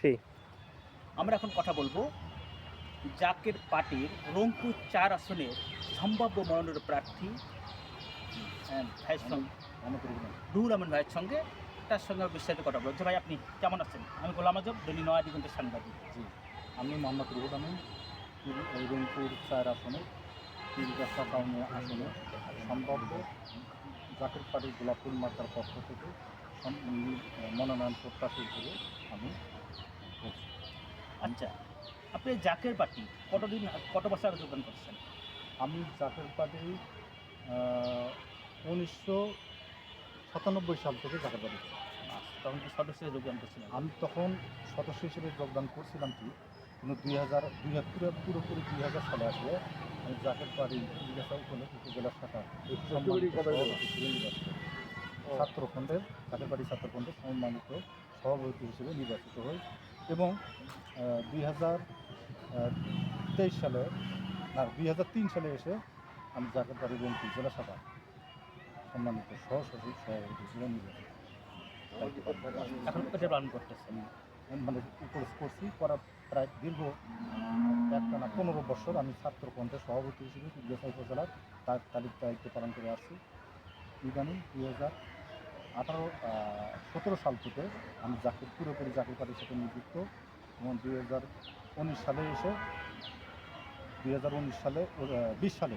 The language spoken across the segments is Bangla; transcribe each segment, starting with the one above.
জি আমরা এখন কথা বলব জাকের পার্টির রংপুর চার আসনের সম্ভাব্য মনোনয়ন প্রার্থী ভাইয়ের সঙ্গে রুহুল আমিন ভাইয়ের সঙ্গে। তার সঙ্গে বিস্তারিত কথা বলব। যে ভাই আপনি কেমন আছেন? আমি গোলাম আজব দৈনিক নয়া দিগন্তের সাংবাদিক। জি আমি মোহাম্মদ রুহুল এই রংপুর চার আসনে টাউনে আসনে সম্ভাব্য জাকির পার্টির গোলাপুর মাতার পক্ষ থেকে মনোনয়ন প্রত্যাশী হিসেবে আমি বলছি। আচ্ছা আপনি জাকের পার্টি কতদিন কত বছর আগে যোগদান করছেন? আমি জাকির পার্টি উনিশশো সাতানব্বই সাল থেকে জাকির পার্টি তখন কি সদস্য হিসেবে যোগদান করছিলেন? আমি তখন সদস্য হিসেবে যোগদান করছিলাম কি কিন্তু দুই হাজার দুই হাজার পুরো পুরোপুরি দুই হাজার সালে আসলে আমি জাকের পাড়ি জিজ্ঞাসা উপজেলা শাখা ছাত্রখণ্ডের জাকের পাড়ি ছাত্রখণ্ডের সম্মানিত সভাপতি হিসেবে নির্বাচিত হই। এবং দুই হাজার তেইশ সালে না দুই হাজার তিন সালে এসে আমি জাকের পাড়ি রংপুর জেলা শাখা সম্মানিত সহ সচিব সভাপতি। এখন করতেছেন মানে কোর্স করছি করা প্রায় দীর্ঘ একটানা পনেরো বছর আমি ছাত্রকণ্ঠের সভাপতি হিসেবে উপজেলার তার তালিক দায়িত্ব পালন করে আসছি ইদানিং দুই হাজার আঠারো সতেরো সাল থেকে আমি জাকির, পুরোপুরি জাকির পার্টির সাথে নিযুক্ত এবং দুই হাজার উনিশ সালে এসে, দুই হাজার উনিশ সালে বিশ সালে,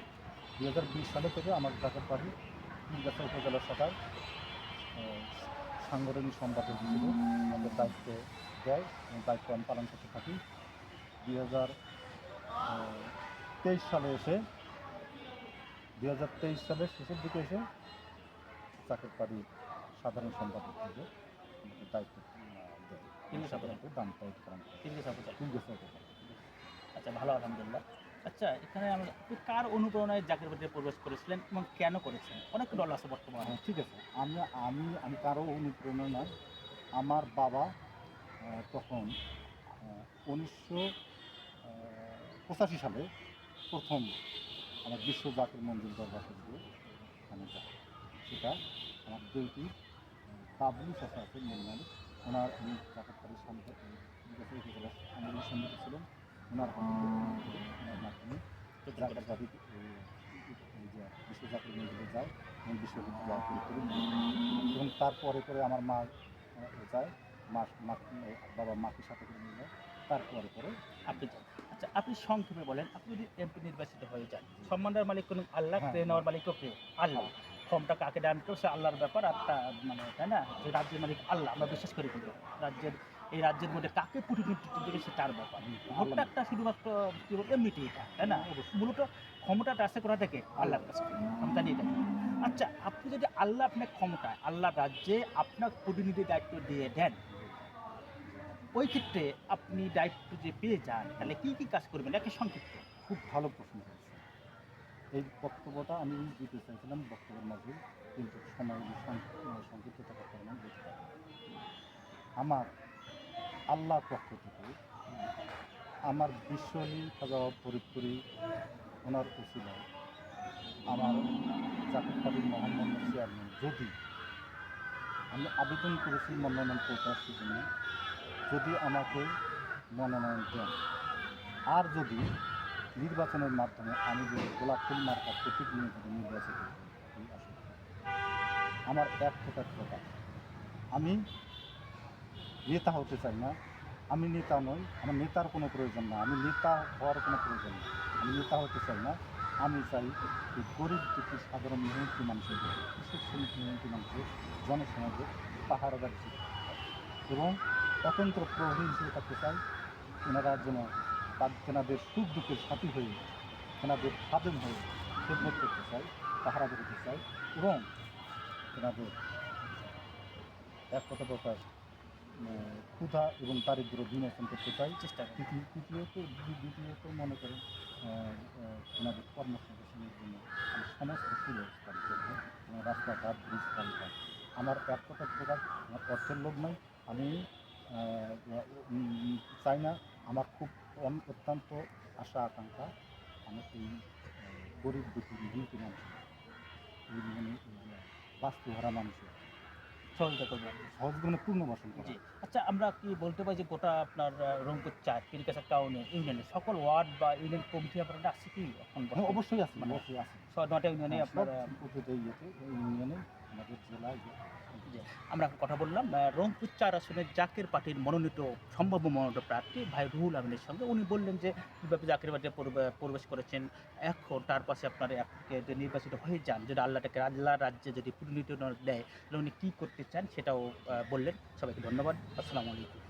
দুই হাজার বিশ সালে থেকে আমার জাকির পার্টি জিজ্ঞাসা উপজেলা শাখায় সাংগঠনিক সম্পাদক হিসেবে আমাদের দায়িত্ব দেয় এবং দায়িত্ব আমি পালন করতে থাকি। দুই হাজার তেইশ সালে এসে, দুই হাজার তেইশ সালের শেষের দিকে এসে চাকর পাড়ির সাধারণ সম্পাদক আমাদের দায়িত্ব তিনি দাম দায়িত্ব পালন তিন। আচ্ছা ভালো আলহামদুলিল্লাহ। আচ্ছা এখানে আমরা আপনি কার অনুপ্রেরণায় জাকের পার্টিতে প্রবেশ করেছিলেন এবং কেন করেছেন? অনেক দল আছে বর্তমানে। হ্যাঁ, ঠিক আছে। আমি আমি আমি কারও অনুপ্রেরণা আমার বাবা তখন উনিশশো পঁচাশি সালে প্রথম আমার বিশ্ব জাতির মন্দির দরবার থেকে আমি যাই। সেটা আমার দুইটি কাবলি চাষা আছে মূল মালিক ওনার জাকাতকারী সম্পদ আন্দোলন সম্মতি ছিলেন ওনার মাধ্যমে জাকাত এই বিশ্ব জাতির মন্দিরে যায় এবং বিশ্ববিদ্যালয় এবং তারপরে করে আমার মা যায় মা মা বাবা মাকে সাথে করে নিয়ে যায় তারপরে পরে আপনি যান। আচ্ছা আপনি সংক্ষেপে বলেন আপনি যদি এমপি নির্বাচিত হয়ে যান সম্মানের মালিক কোন আল্লাহ হ্যাঁ। ট্রেন নেওয়ার মালিকও কে? আল্লাহ। ক্ষমতা কাকে দান করছে সে আল্লাহর ব্যাপার আর তা মানে তাই না? যে রাজ্যের মালিক আল্লাহ আমরা বিশ্বাস করি কিন্তু রাজ্যের এই রাজ্যের মধ্যে কাকে প্রতিনিধিত্ব দেবে সে তার ব্যাপার। ভোটটা একটা শুধুমাত্র কি বলব এমনিটি এটা তাই না? মূলত ক্ষমতাটা আছে কোথা থেকে? আল্লাহর কাছে আমি জানি এটা আচ্ছা আপনি যদি আল্লাহ আপনার ক্ষমতা আল্লাহ রাজ্যে আপনার প্রতিনিধি দায়িত্ব দিয়ে দেন ওই ক্ষেত্রে আপনি দায়িত্ব যে পেয়ে যান তাহলে কি কি কাজ করবেন? একটা সংক্ষিপ্ত। খুব ভালো প্রশ্ন। এই বক্তব্যটা আমি দিতে চাইছিলাম বক্তব্যের মাঝে, কিন্তু সময় আমার আল্লাহর পক্ষ থেকে আমার বিশ্বলী খাজা ফরিদপুরি ওনার উচিলায় আমার পার্টির মোহাম্মদ চেয়ারম্যান, যদি আমি আবেদন করেছি মনোনয়ন প্রত্যাশীর জন্য যদি আমাকে মনোনয়ন দেন। আর যদি নির্বাচনের মাধ্যমে আমি যদি গোলাপ ফুল মার্কার প্রতীক নিয়ে যদি নির্বাচিত আমার এক ফোটার কথা আমি নেতা হতে চাই না, আমি নেতা নই, আমার নেতার কোনো প্রয়োজন না, আমি নেতা হওয়ার কোনো প্রয়োজন নেই আমি নেতা হতে চাই না, আমি চাই যে গরিব দুঃখী সাধারণ মেহনতি মানুষের কৃষক শ্রমিক মেহনতি মানুষের জনসমাজের পাহারাদার এবং অতন্ত্র প্রহরী হিসেবে থাকতে চাই এনারা যেন তেনাদের সুখ দুঃখের সাথী হয়ে তেনাদের খাদেম হয়ে খেদমত করতে চাই পাহারা করতে চাই এবং তেনাদের এক কথা প্রকার ক্ষুধা এবং দারিদ্র বিমোচন করতে চাই চেষ্টা তৃতীয়ত দ্বি- দ্বিতীয়ত মনে করেন আহ, কর্মসংস্থানের জন্য আমি সমস্ত সুব্যবস্থা করব এবং রাস্তাঘাট ব্রিজ রাস্তা আমার এক কথা প্রকার আমার অর্থের লোভ নয়। আমি চাই না আমার খুব অত্যন্ত আশা আকাঙ্ক্ষা। আমার এই গরিব দুঃখী নিহিত মানুষ এই মানে বাস্তুহারা মানুষের সহযোগিতা সহযোগিতা পূর্ণবাসন করা। জি। আচ্ছা আমরা কি বলতে পারি যে গোটা আপনার রংপুর চার কিরিকাছা টাউনে ইউনিয়নে সকল ওয়ার্ড বা ইউনিয়ন কমিটি আপনারা আছে কি এখন হ্যাঁ, অবশ্যই আছে মানে অবশ্যই আছে। নটা ইউনিয়নে আপনার ইউনিয়নে আমাদের জেলায় আমরা কথা বললাম রংপুর চার আসনের জাকির পার্টির মনোনীত সম্ভাব্য মনোনীত প্রার্থী ভাই রুহুল আমিনের সঙ্গে। উনি বললেন যে, কীভাবে জাকির পার্টি প্রবেশ করেছেন, এখন তার পাশে আপনার যে নির্বাচিত হয়ে যান। যদি আল্লাহটাকে আল্লাহ রাজ্যে যদি পুনর্নীত দেয়, তাহলে উনি কী করতে চান সেটাও বললেন। সবাইকে ধন্যবাদ। আসসালামু আলাইকুম।